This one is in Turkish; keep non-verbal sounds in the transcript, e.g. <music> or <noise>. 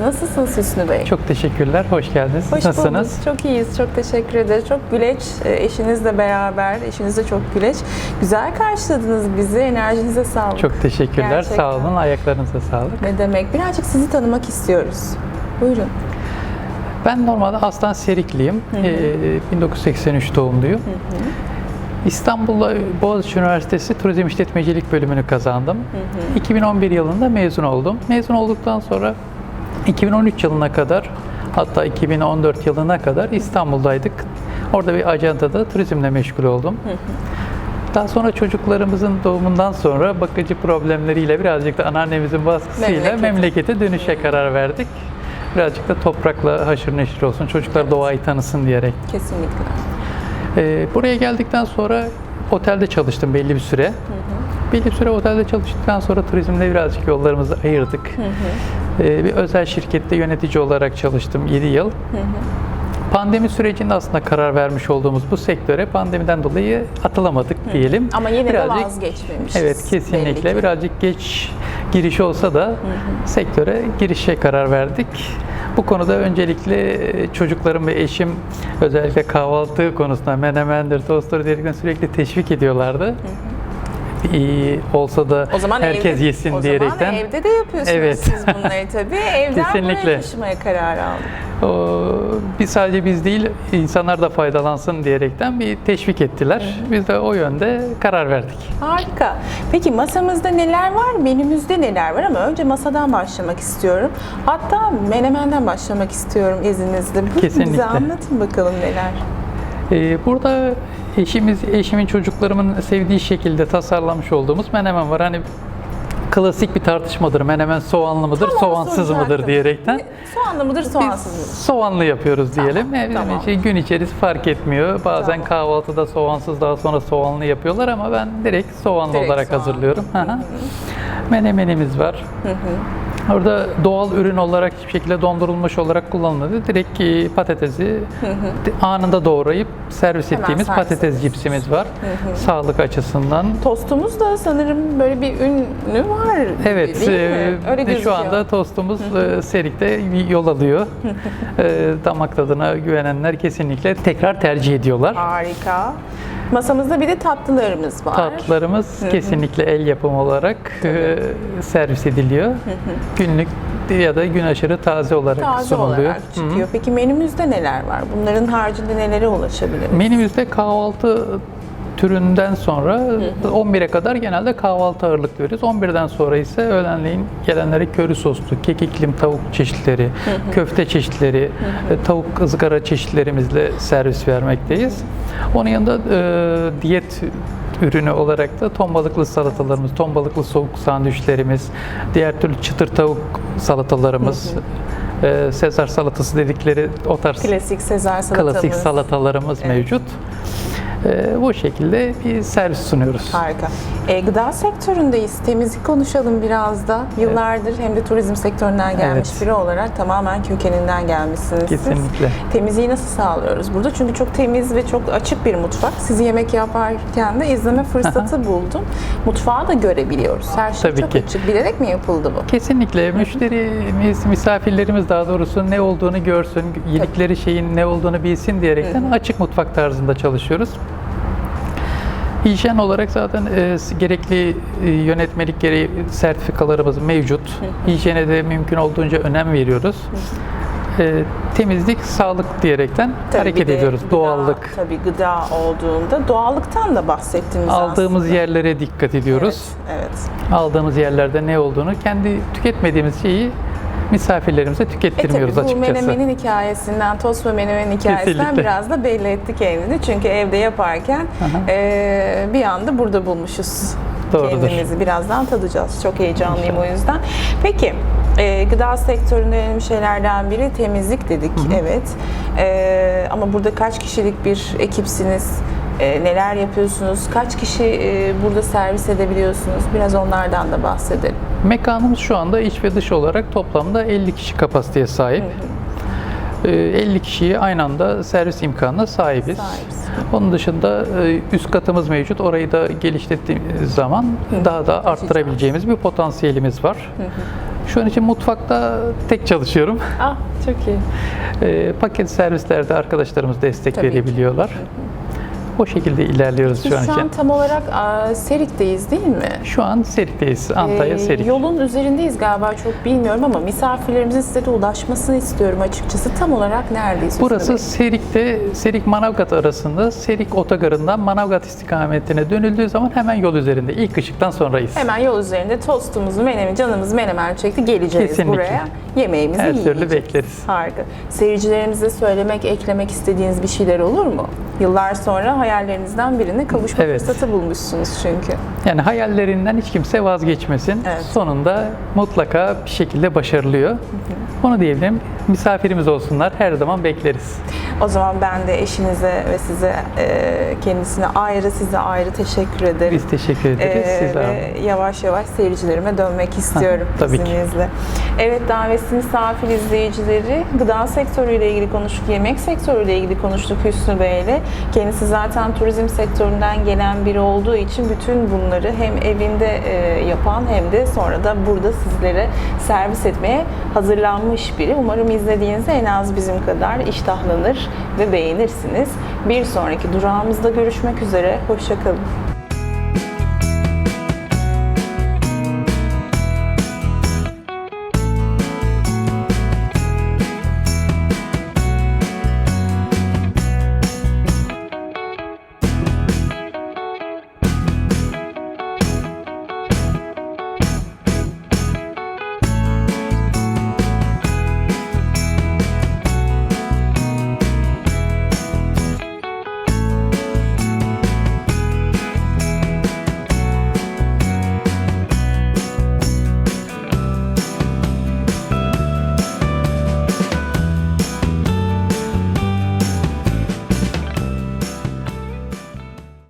geldiniz. Nasılsınız Hüsnü Bey? Çok teşekkürler, hoş geldiniz. Hoş Nasılsınız? bulduk. Çok iyiyiz. Çok teşekkür ederiz. Çok güleç. e, Eşinizle beraber. Eşiniz de çok güleç. Güzel karşıladınız bizi. Enerjinize sağlık. Çok teşekkürler, Gerçekten. sağ olun. Ayaklarınıza sağlık. Ne demek? Birazcık sizi tanımak istiyoruz. Buyurun. Ben normalde aslan Serikliyim. Ee, 1983 doğumluyum. İstanbul'da Boğaziçi Üniversitesi Turizm İşletmecilik bölümünü kazandım. 2011 yılında mezun oldum. Mezun olduktan sonra 2013 yılına kadar hatta 2014 yılına kadar İstanbul'daydık. Orada bir ajantada turizmle meşgul oldum. Daha sonra çocuklarımızın doğumundan sonra bakıcı problemleriyle birazcık da anneannemizin baskısıyla Memlekete. memlekete dönüşe karar verdik. Birazcık da toprakla haşır neşir olsun, çocuklar doğayı tanısın diyerek. Kesinlikle. Ee, buraya geldikten sonra otelde çalıştım belli bir süre. Belli bir süre otelde çalıştıktan sonra turizmde birazcık yollarımızı ayırdık. Ee, bir özel şirkette yönetici olarak çalıştım 7 yıl. Pandemi sürecinde aslında karar vermiş olduğumuz bu sektöre pandemiden dolayı atılamadık diyelim. Ama yine de Birazcık- vazgeçmemişiz. Evet kesinlikle birazcık geç giriş olsa da sektöre girişe karar verdik. Bu konuda öncelikle e, çocuklarım ve eşim özellikle kahvaltı konusunda menemendir, tosttur diyerekten sürekli teşvik ediyorlardı. İyi olsa da O zaman herkes evde, yesin o diyerekten. zaman evde de yapıyorsunuz Evet. siz bunları tabii. <laughs> Evden Kesinlikle. buraya taşımaya karar aldık. O, biz sadece biz değil, insanlar da faydalansın diyerekten bir teşvik ettiler. Biz de o yönde karar verdik. Harika. Peki masamızda neler var, menümüzde neler var ama önce masadan başlamak istiyorum. Hatta menemenden başlamak istiyorum izninizle. Kesinlikle. Bize anlatın bakalım neler. Ee, burada eşimiz, eşimin çocuklarımın sevdiği şekilde tasarlamış olduğumuz menemen var. Hani klasik bir tartışmadır. Menemen soğanlı mıdır, Tam onu soğansız soracaktım. mıdır diyerekten. Ne- Soğanlı mıdır, Biz soğansız mıdır? soğanlı yapıyoruz diyelim. Tamam, Bizim tamam. için gün içerisi fark etmiyor. Bazen Tamam. kahvaltıda soğansız daha sonra soğanlı yapıyorlar ama ben direkt soğanlı Direkt olarak soğan. hazırlıyorum. Hı hı. Menemenimiz var. Orada doğal ürün olarak hiçbir şekilde dondurulmuş olarak kullanılmadı. Direkt e, patatesi anında doğrayıp servis Hemen ettiğimiz servis patates ediyoruz. cipsimiz var. Sağlık açısından. Tostumuz da sanırım böyle bir ünlü var. gibi, Evet, değil mi? e, Öyle de şu anda tostumuz e, Serik'te yol alıyor. <laughs> E, damak tadına güvenenler kesinlikle tekrar tercih ediyorlar. Harika. Masamızda bir de tatlılarımız var. Tatlılarımız kesinlikle el yapımı olarak e, servis ediliyor. Günlük ya da gün aşırı taze olarak Taze sunuluyor. olarak çıkıyor. Peki menümüzde neler var? Bunların haricinde nelere ulaşabiliriz? Menümüzde kahvaltı türünden sonra 11'e kadar genelde kahvaltı ağırlıklı veririz. 11'den sonra ise öğlenleyin gelenlere köri soslu, kekiklim tavuk çeşitleri, köfte çeşitleri, e, tavuk ızgara çeşitlerimizle servis vermekteyiz. Onun yanında e, diyet ürünü olarak da ton balıklı salatalarımız, ton balıklı soğuk sandviçlerimiz, diğer türlü çıtır tavuk salatalarımız, e, Sezar salatası dedikleri o tarz Klasik Sezar salatamız. klasik salatalarımız mevcut. Ee, bu şekilde bir servis sunuyoruz. Harika. E, gıda sektöründeyiz. Temizlik konuşalım biraz da. Yıllardır hem de turizm sektöründen gelmiş Evet. biri olarak tamamen kökeninden gelmişsiniz siz. Kesinlikle. Temizliği nasıl sağlıyoruz burada? Çünkü çok temiz ve çok açık bir mutfak. Sizi yemek yaparken de izleme fırsatı buldum. Mutfağı da görebiliyoruz. Her şey Tabii çok ki. açık. Bilerek mi yapıldı bu? Kesinlikle müşterimiz, misafirlerimiz daha doğrusu ne olduğunu görsün, yedikleri şeyin ne olduğunu bilsin diyerekten açık mutfak tarzında çalışıyoruz. Hijyen olarak zaten e, gerekli e, yönetmelik gereği sertifikalarımız mevcut. Hijyene de mümkün olduğunca önem veriyoruz. E, temizlik, sağlık diyerekten Tabii hareket de ediyoruz. gıda- Doğallık. Tabii gıda olduğunda doğallıktan da bahsettiniz Aldığımız aslında. yerlere dikkat ediyoruz. Evet, evet. Aldığımız yerlerde ne olduğunu, kendi tüketmediğimiz şeyi misafirlerimize E tükettirmiyoruz tabii bu açıkçası. menemenin hikayesinden, tost ve menemenin hikayesinden Kesinlikle. biraz da belli etti kendini. Çünkü evde yaparken eee, bir anda burada bulmuşuz Doğrudur. kendimizi. Birazdan tadacağız. Çok heyecanlıyım o yüzden. Peki, eee, gıda sektöründe önemli şeylerden biri temizlik dedik. Evet. Eee, ama burada kaç kişilik bir ekipsiniz? Eee, neler yapıyorsunuz? Kaç kişi eee, burada servis edebiliyorsunuz? Biraz onlardan da bahsedelim. Mekanımız şu anda iç ve dış olarak toplamda 50 kişi kapasiteye sahip. Ee, 50 kişiyi aynı anda servis imkanına sahibiz. Sahibiz. Onun dışında e, üst katımız mevcut. Orayı da geliştirdiğimiz zaman daha da arttırabileceğimiz bir potansiyelimiz var. Şu an için mutfakta tek çalışıyorum. Ah çok iyi. Ee, paket servislerde arkadaşlarımız destek Tabii ki. O şekilde ilerliyoruz Biz şu an şu an tam olarak aa, Serik'teyiz değil mi? Şu an Serik'teyiz. Antalya Ee, Serik. Yolun üzerindeyiz galiba çok bilmiyorum ama misafirlerimizin size de ulaşmasını istiyorum açıkçası. Tam olarak neredeyiz? Burası? Serik'te, Serik Manavgat arasında Serik otogarından Manavgat istikametine dönüldüğü zaman hemen yol üzerinde. ilk ışıktan sonrayız. Hemen yol üzerinde tostumuzu, menemen, canımız menemen çekti. Geleceğiz Kesinlikle. buraya. Yemeğimizi Her türlü bekleriz. Harika. Seyircilerimize söylemek, eklemek istediğiniz bir şeyler olur mu? Yıllar sonra hayallerinizden birine kavuşma Evet. fırsatı bulmuşsunuz çünkü. Yani hayallerinden hiç kimse vazgeçmesin. Evet. Sonunda mutlaka bir şekilde başarılıyor. Onu diyebilirim. Misafirimiz olsunlar. Her zaman bekleriz. O zaman ben de eşinize ve size e, kendisine ayrı, size ayrı teşekkür ederim. Biz teşekkür ederiz. Ee, Siz ve yavaş yavaş seyircilerime dönmek istiyorum tabii ki. izninizle. Evet davetsiz misafir izleyicileri gıda sektörüyle ilgili konuştuk, yemek sektörüyle ilgili konuştuk Hüsnü Bey ile. Kendisi zaten turizm sektöründen gelen biri olduğu için bütün bunları hem evinde e, yapan hem de sonra da burada sizlere servis etmeye hazırlanmış biri. Umarım izlediğinizde en az bizim kadar iştahlanır ve beğenirsiniz. Bir sonraki durağımızda görüşmek üzere. Hoşçakalın.